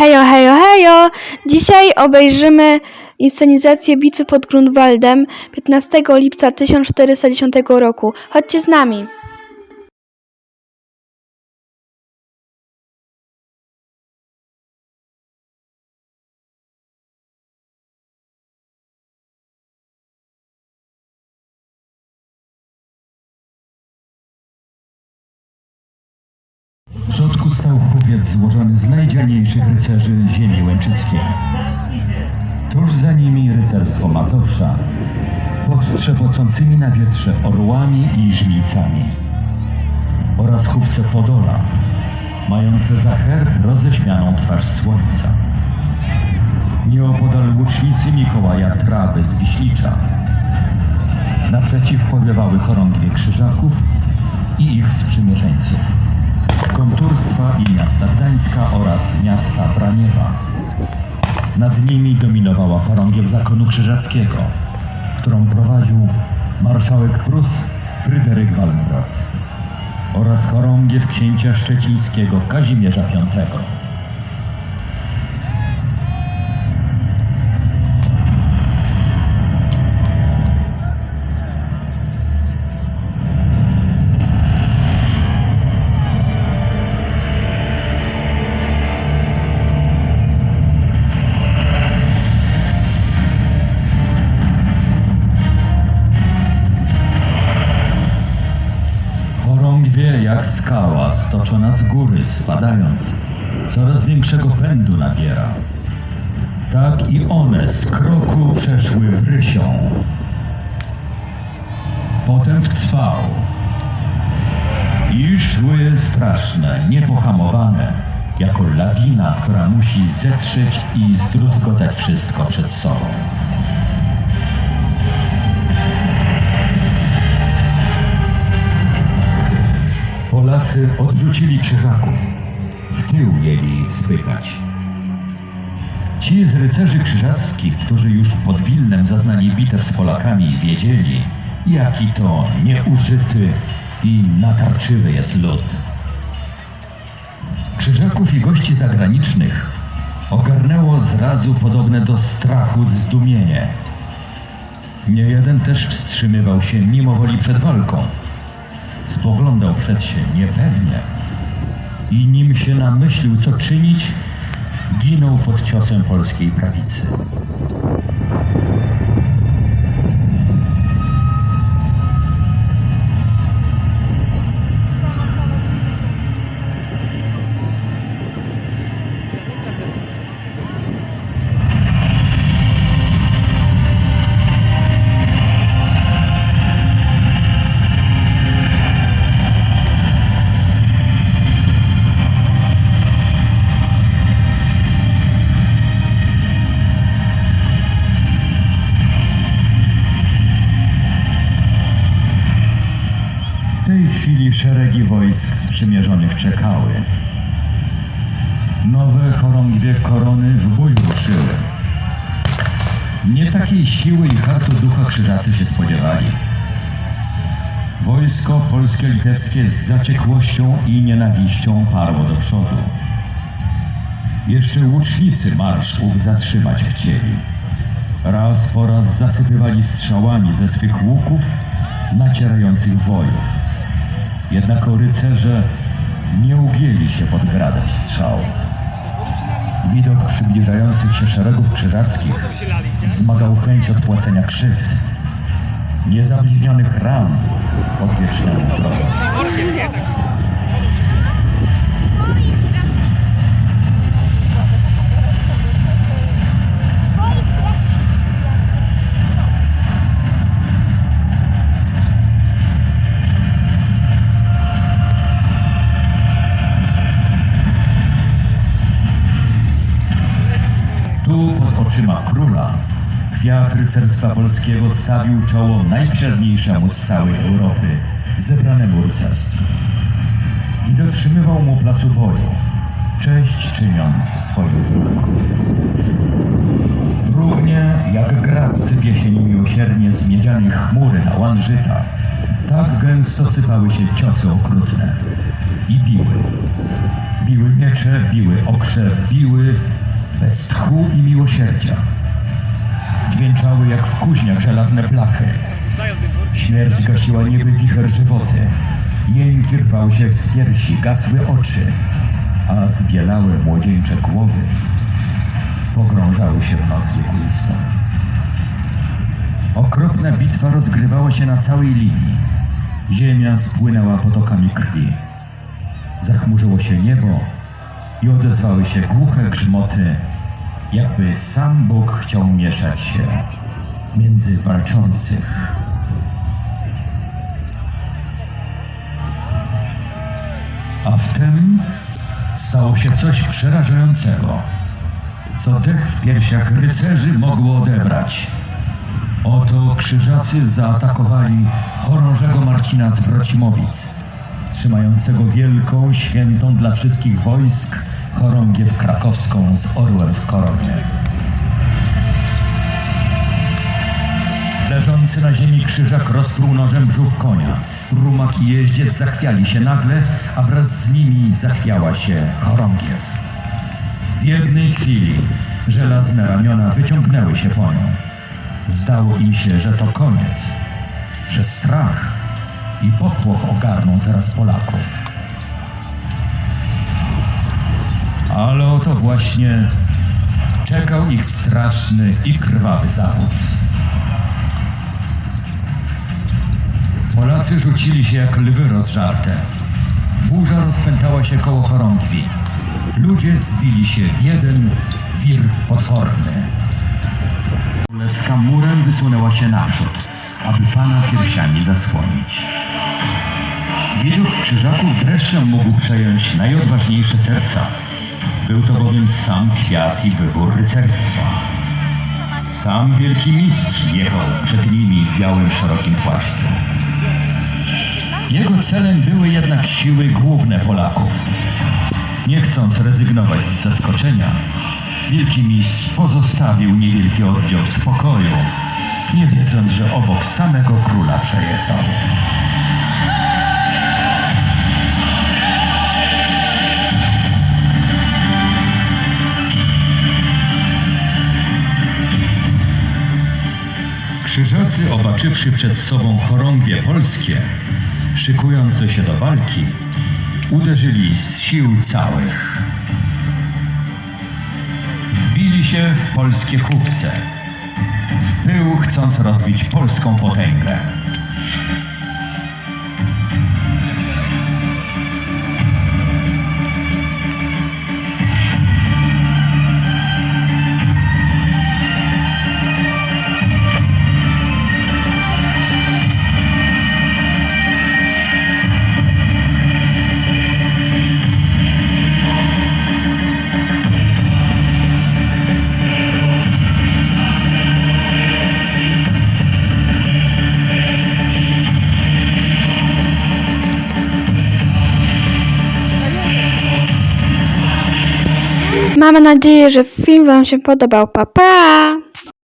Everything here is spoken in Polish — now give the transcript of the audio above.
Hejo, hejo, hejo! Dzisiaj obejrzymy inscenizację bitwy pod Grunwaldem 15 lipca 1410 roku. Chodźcie z nami! W środku stał chówiec złożony z najdzielniejszych rycerzy ziemi łęczyckiej. Tuż za nimi rycerstwo Mazowsza, pod trzepocącymi na wietrze orłami i żmicami. Oraz chówce Podola, mające za herb roześmianą twarz słońca. Nieopodal łucznicy Mikołaja Traby z Wiślicza. Naprzeciw powiewały chorągwie krzyżaków i ich sprzymierzeńców konturstwa i miasta Gdańska oraz miasta Braniewa. Nad nimi dominowała chorągiew zakonu krzyżackiego, którą prowadził marszałek Prus Fryderyk Wallenrod oraz chorągiew księcia szczecińskiego Kazimierza V. jak skała stoczona z góry spadając, coraz większego pędu nabiera. Tak i one z kroku przeszły w rysią, potem w cwał i szły straszne, niepohamowane, jako lawina, która musi zetrzeć i zdruzgotać wszystko przed sobą. Polacy odrzucili krzyżaków. W tył mieli spychać. Ci z rycerzy krzyżackich, którzy już pod Wilnem zaznali bitew z Polakami, wiedzieli, jaki to nieużyty i natarczywy jest lud. Krzyżaków i gości zagranicznych ogarnęło zrazu podobne do strachu zdumienie. Nie jeden też wstrzymywał się mimo woli przed walką spoglądał przed się niepewnie i nim się namyślił, co czynić, ginął pod ciosem polskiej prawicy. Szeregi wojsk sprzymierzonych czekały. Nowe chorągwie korony w bój ruszyły. Nie takiej siły i hartu ducha krzyżacy się spodziewali. Wojsko polskie litewskie z zaciekłością i nienawiścią parło do przodu. Jeszcze łucznicy marsz ów zatrzymać chcieli. Raz po raz zasypywali strzałami ze swych łuków nacierających wojów. Jednako rycerze nie ugięli się pod gradem strzał. Widok przybliżających się szeregów krzyżackich wzmagał chęć odpłacenia krzywd, niezabliźnionych ran odwiecznemu wrogowi. Króla kwiat rycerstwa polskiego stawił czoło najprzedniejszemu z całej Europy zebranemu rycerstwu. I dotrzymywał mu placu boju, cześć czyniąc swoim znaku. Równie jak grad sypie się niemiłosiernie z miedzianej chmury na łan żyta, tak gęsto sypały się ciosy okrutne. i biły. Biły miecze, biły okrze, biły bez tchu i miłosierdzia. Dźwięczały jak w kuźniach żelazne blachy. Śmierć gasiła nieby wicher żywoty. Jęki rwały się z piersi, gasły oczy, a zbielałe młodzieńcze głowy pogrążały się w noc wiekuistą. Okropna bitwa rozgrywała się na całej linii. Ziemia spłynęła potokami krwi. Zachmurzyło się niebo i odezwały się głuche grzmoty, jakby sam Bóg chciał mieszać się między walczących. A wtem stało się coś przerażającego, co dech w piersiach rycerzy mogło odebrać. Oto krzyżacy zaatakowali chorążego Marcina z Wrocimowic, trzymającego wielką, świętą dla wszystkich wojsk chorągiew krakowską z orłem w koronie. Leżący na ziemi krzyżak rozpruł nożem brzuch konia. Rumak i jeździec zachwiali się nagle, a wraz z nimi zachwiała się chorągiew. W jednej chwili żelazne ramiona wyciągnęły się po nią. Zdało im się, że to koniec, że strach i popłoch ogarną teraz Polaków. Oto właśnie czekał ich straszny i krwawy zawód. Polacy rzucili się jak lwy rozżarte. Burza rozpętała się koło chorągwi. Ludzie zbili się w jeden wir potworny. Królewska murem wysunęła się naprzód, aby pana piersiami zasłonić. Widok krzyżaków dreszczem mógł przejąć najodważniejsze serca. Był to bowiem sam kwiat i wybór rycerstwa. Sam wielki mistrz jechał przed nimi w białym, szerokim płaszczu. Jego celem były jednak siły główne Polaków. Nie chcąc rezygnować z zaskoczenia, wielki mistrz pozostawił niewielki oddział spokoju, nie wiedząc, że obok samego króla przejechał. Krzyżacy, obaczywszy przed sobą chorągwie polskie, szykujące się do walki, uderzyli z sił całych. Wbili się w polskie chówce, w pył chcąc rozbić polską potęgę. Mamy nadzieję, że film Wam się podobał. Pa, pa!